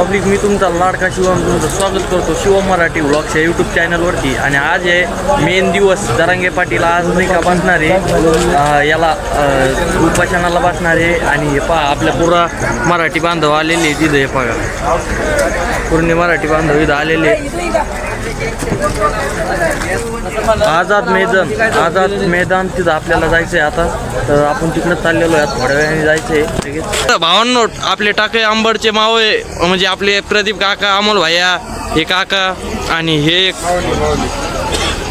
Public मी तुमचा लाडका शिवम तुमचं स्वागत करतो शिवम मराठी ब्लॉगच्या यूट्यूब चॅनलवरती आणि आज आहे मेन दिवस दरांगे पाटील आज नाही का बसणार आहे. याला उपासनाला बसणार आहे. आणि हे पहा आपल्या पुरा मराठी बांधव आलेले आहे तिथं हे पहा. पूर्ण मराठी बांधव इथं आलेले आहेत. आझाद मैदान आझाद मैदान तिथं आपल्याला जायचंय आता. तर आपण तिकडे चाललेलो आहे थोड्या वेळाने जायचंय. भावांनो आपले टाके आंबडचे मावळे म्हणजे आपले प्रदीप काका अमोल भैया हे काका आणि हे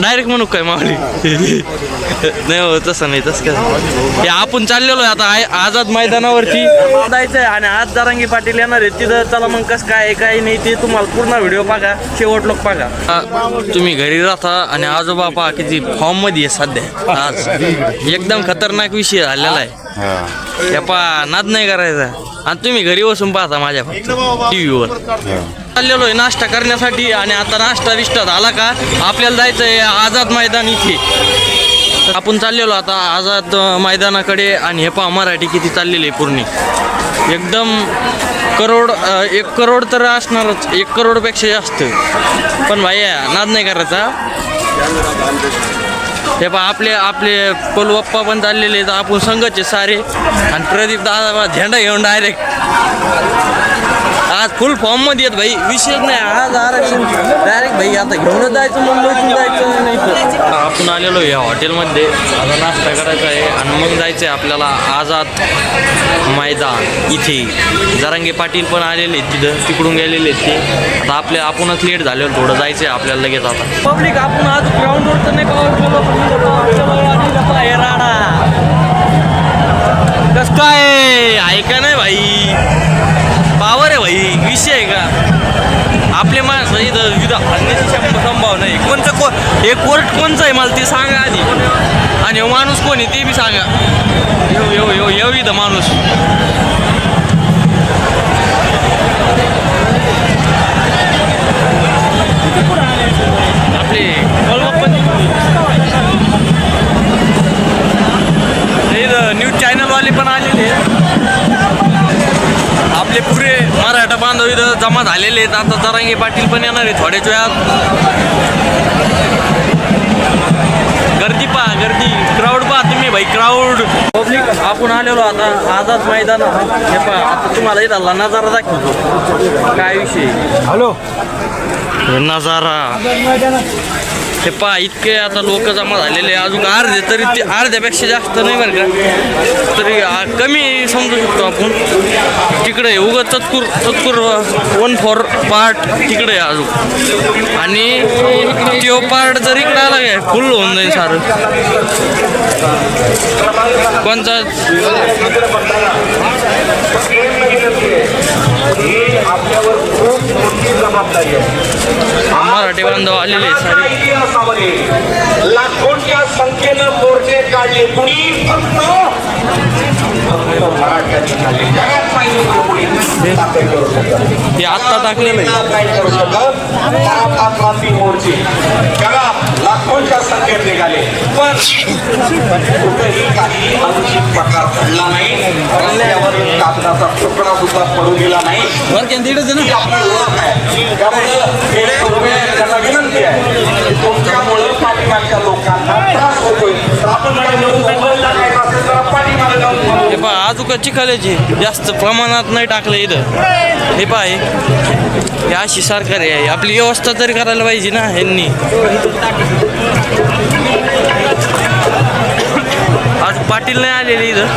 डायरेक्ट म्हणू काय मावली? नाही हो तसं नाही तसं काय हे आपण चाललेलो आहे आता आय- आझाद मैदानावरती. जायचं आहे आणि आज जारांगी पाटील येणार आहे तिथं चला मग कसं काय आहे, काय नाही ते तुम्हाला पूर्ण व्हिडिओ बघा. शेवट लोक बघा. तुम्ही घरी राहता आणि आजोबा पहा किती फॉर्ममध्ये आहे सध्या. आज. एकदम खतरनाक विषय झालेला आहे. या पा नाद नाही करायचा. आणि तुम्ही घरी बसून पाहता माझ्या टीव्हीवर चाललेलो आहे नाश्ता करण्यासाठी आणि आता नाश्ता विष्टा झाला का? आपल्याला जायचं आहे आझाद मैदान इथे. आपण चाललेलो आता आझाद मैदानाकडे आणि हे पहा मराठी किती चाललेली आहे पूर्ण. एकदम करोड एक करोड तर असणारच एक करोडपेक्षा जास्त. पण भाई नाद नाही करायचा. हे पहा आपले आपले कोलवप्पा पण चाललेले आहेत. आपण संघचे आहे सारे. आणि प्रदीप दादा झेंडा घेऊन डायरेक्ट आज फुल फॉर्ममध्ये येत भाई. विशेष नाही आज आरक्षण. डायरेक्ट भाई आता घेऊनच जायचं मुंबईतून जायचं नाही आपण आलेलो या हॉटेलमध्ये आता नाश्ता करायचा आहे आणि मग जायचं आहे आपल्याला आझाद मैदान इथे. जरांगे पाटील पण आलेले तिथं तिकडून गेलेले ते. आता आपल्या आपणच लेट झालेलं थोडं जायचं आहे आपल्याला लगेच आता. पब्लिक आपण आज ग्राउंडवर तर नाही कस काय? ऐका नाही भाई. पावर आहे भाई. विषय आहे का? आपले माणसं इथं इथं हल्ल्याची शंभर संभावना आहे. कोणचं को हे कोर्ट कोणचं आहे मला ते सांगा आधी. आणि माणूस कोण आहे ते बी सांगा. येऊ येऊ येऊ येऊ इथं माणूस. आपले चॅनलवाले पण आलेले आपले पुरे मराठा बांधव इथं जमा झालेले आहेत. आता जरांगे पाटील पण येणार आहे थोड्याच वेळात. गर्दी पहा गर्दी. क्राऊड पहा तुम्ही भाई क्राऊड पब्लिक आपण आलेलो आता आझाद मैदान. हे पहा आता तुम्हाला इथं नजारा दाखवतो. काय विषय? हॅलो. नजारा. हे पहा इतके आता लोक जमा झालेले आहे. अजून अर्धे तरी ते अर्ध्यापेक्षा जास्त नाही बरं का? तरी कमी समजू शकतो आपण. तिकडे उगं चतकुर चतकुर वन फॉर पार्ट तिकडे आहे अजून. आणि तो पार्ट जर इकडे आला काय फुल होऊन जाईल सारं. कोणचा मराठी बांधव आलेले लाखोंच्या संख्येनं मोर्चे काढले. कुणी? फक्त फक्त मराठ्यांनी काढले. जगात पाहिजे होतं कुणी. ताकद करू शकतं. हे आत्ता टाकलेलं आहे काय करू शकत? मराठा क्रांती मोर्चे. जगात लाखोंच्या संख्येत निघाले. पण कुठेही काही अनुचित प्रकार घडला नाही. रस्त्यावर एक कागदाचा तुकडा सुद्धा पडू गेला नाही. ही आपली ओळख आहे त्यामुळे त्यांना विनंती आहे की पाठीमागच्या लोकांना त्रास होतोय तर आपण काय हे पहा आजूका चिखलाचे जास्त प्रमाणात नाही टाकलं इथं. हे पहा हे. हे अशी सरकार आहे. आपली व्यवस्था तरी करायला पाहिजे ना ह्यांनी आज पाटील नाही आलेले इथं.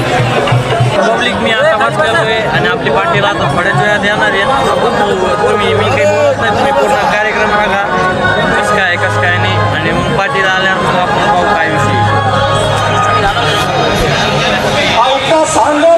पब्लिक मी आता वाचलेलो आहे आणि आपली पाटील आता थोड्याच वेळात येणार आहे आपण तुम्ही मी काही बोलत नाही तुम्ही पूर्ण कार्यक्रम बघा. कसं काय कसं काय नाही. आणि मग पाटील आल्यानंतर आपण पाहू काय विषय? सांगा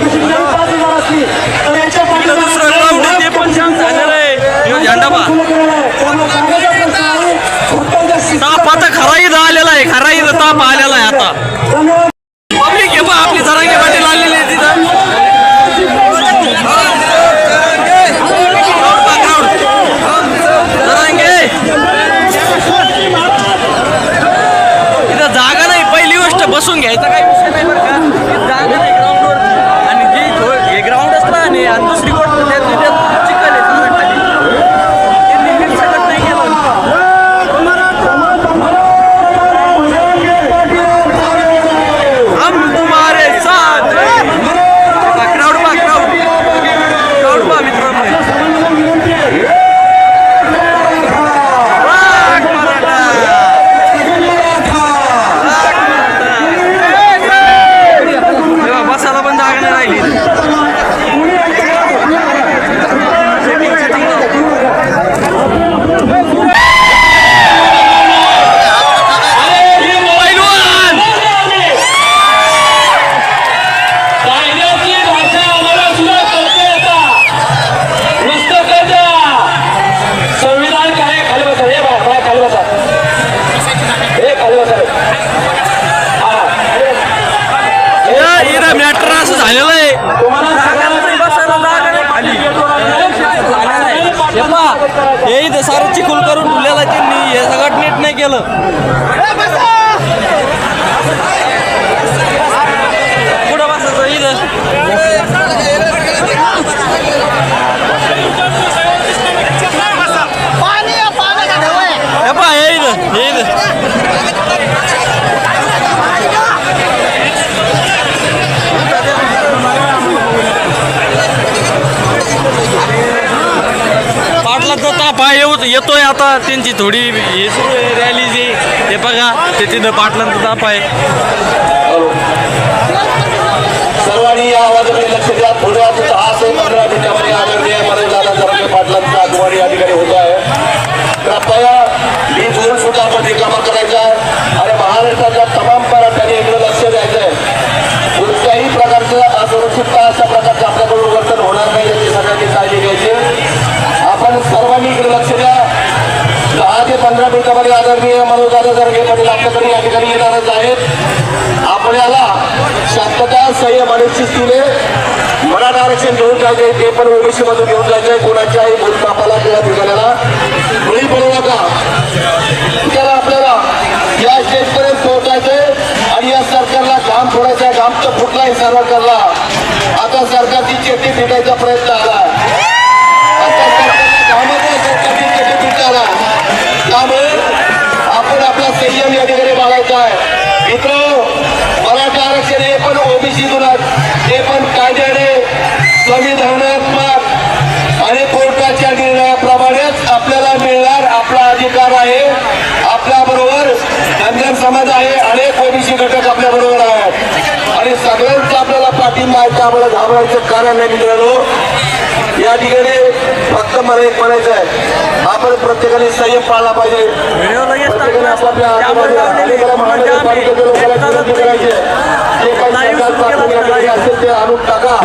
Thank you. येतोय आता. त्यांची थोडी हे सुरू आहे रॅली जी. हे बघा ते तिथं पाटलांचा ताप आहे. पक्षामध्ये घेऊन जायचंय. कोणाच्याही बापाला किंवा विमानाला वेळी पडू नका. त्याला आपल्याला या स्टेजपर्यंत पोहोचायचंय आणि या सरकारला घाम फोडायचा घामचा फुटला हे सरकारला आता सरकारची चेटी फिटायचा प्रयत्न आला. आता आपण आपला या ठिकाणी आहे. मराठा आरक्षण हे पण ओबीसीतून हे पण कायद्याने संविधान पाठिंबा आहे आम्हाला घाबरायचं कारण नाही मित्रांनो. या ठिकाणी फक्त मला एक म्हणायचं आहे. आपण प्रत्येकाने संयम पाळला पाहिजे. प्रत्येकाने आपापल्या आजूबाजूला असेल ते आणून टाका.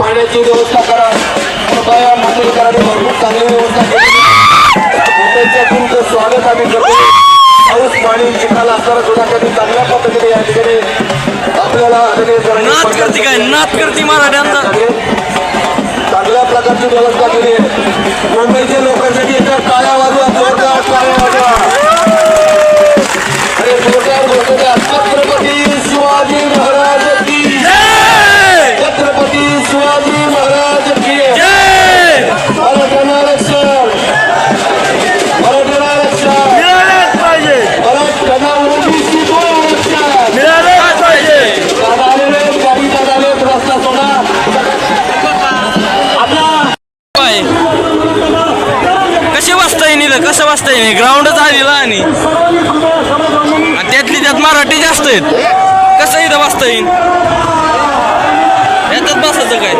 पाण्याची व्यवस्था करा. कृपया मंदिरकरांनी भरपूर चांगली व्यवस्था केली. स्वागत आम्ही करतो. पाऊस पाणी निकाला असताना सुद्धा त्यांनी चांगल्या पद्धतीने या ठिकाणी आपल्याला नाच करते काय? नाच करते मराठ्यांचा चांगल्या प्रकारची व्यवस्था केली आहे. मुंबईच्या लोकांसाठी एका काळ्या वाजवा जोरदार वाजवा आणि जोरदार नाही ग्राउंडच आलेला आणि त्यातली त्यात मराठी जास्त आहेत. कसं इथं बसता येईल? याच्यात बसायचं काय?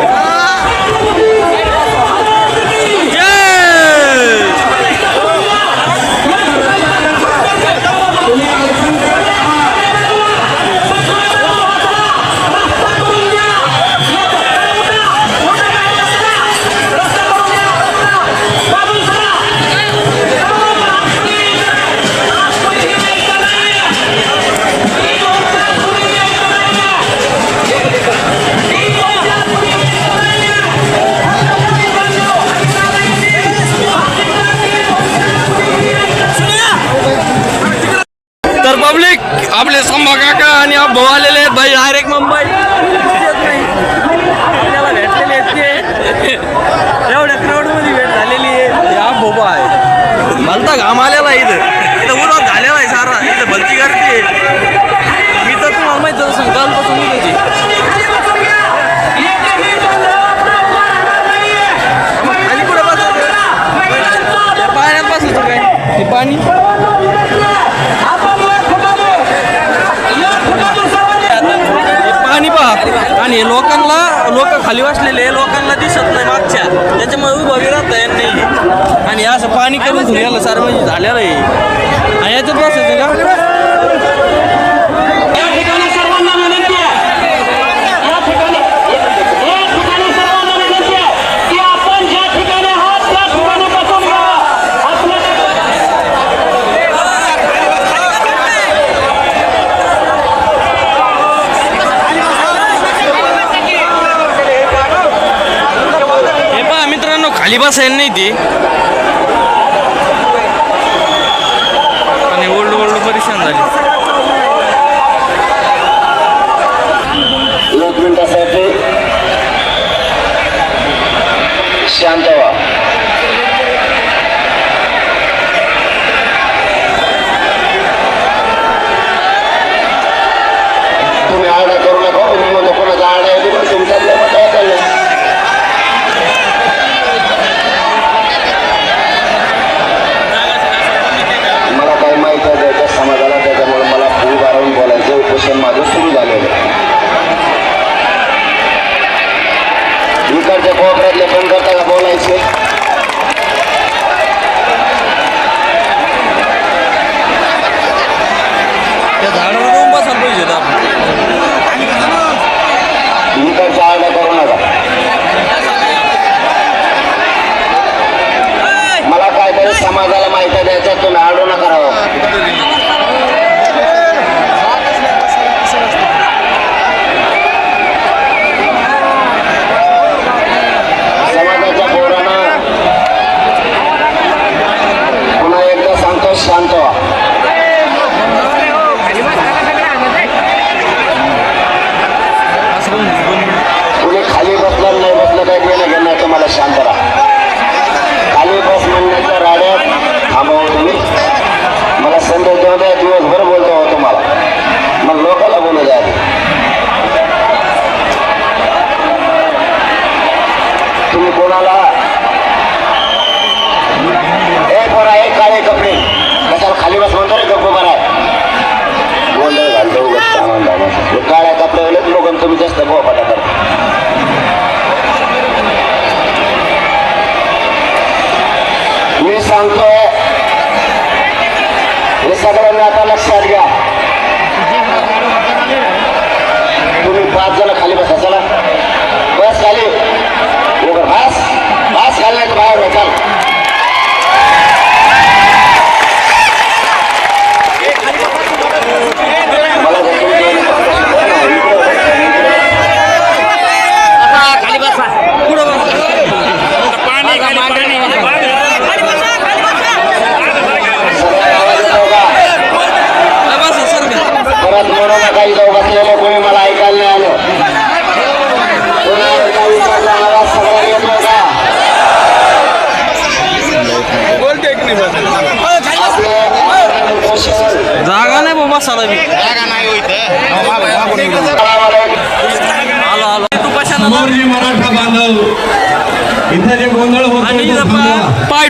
पब्लिक आपले संभा काका आणि भाऊ आलेले आहेत भाई. डायरेक्ट मुंबई. भेटलेले आहेत एवढ्या क्राऊडमध्ये भेट झालेली आहे. हा भोबा आहे मला आम्हाला आणि लोकांना लोक खाली वाचलेले लोकांना दिसत नाही मागच्या. त्याच्यामुळे उभा विरात तयार नाही आणि असं पाणी करून म्हणजे झालेलं आहे. आणि याच्यात बसायचं का? লিবাস এমনি দি।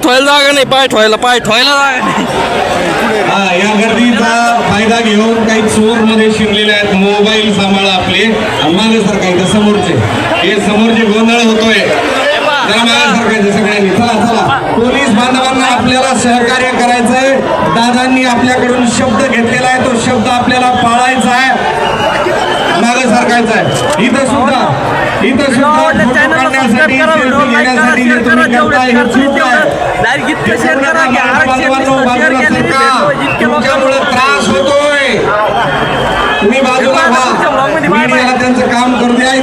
ठेवायला जागा नाही पाय ठेवायला पाय ठेवायला जागा नाही. हा या गर्दीचा फायदा घेऊन काही चोरमध्ये शिरलेले आहेत मोबाईल सांभाळा आपले. मागे सरकायचं समोरचे. हे समोर जे गोंधळ होतोय. सगळ्यांनी चला चला. पोलीस बांधवांना आपल्याला सहकार्य करायचंय. दादांनी आपल्याकडून शब्द घेतलेला आहे. तो शब्द आपल्याला पाळायचा आहे. मागे सरकायचा आहे. इथं सुद्धा इथं सुद्धा फोटो काढण्यासाठी घेण्यासाठी तुम्ही करताय हे चूक आहे. डायरेक्ट इतकं शेअर करू की. आरक्षण शेअर केलं. इतके त्रास होतोय तुम्ही बाजूला व्हा. मीडियाला त्यांचं काम करू द्या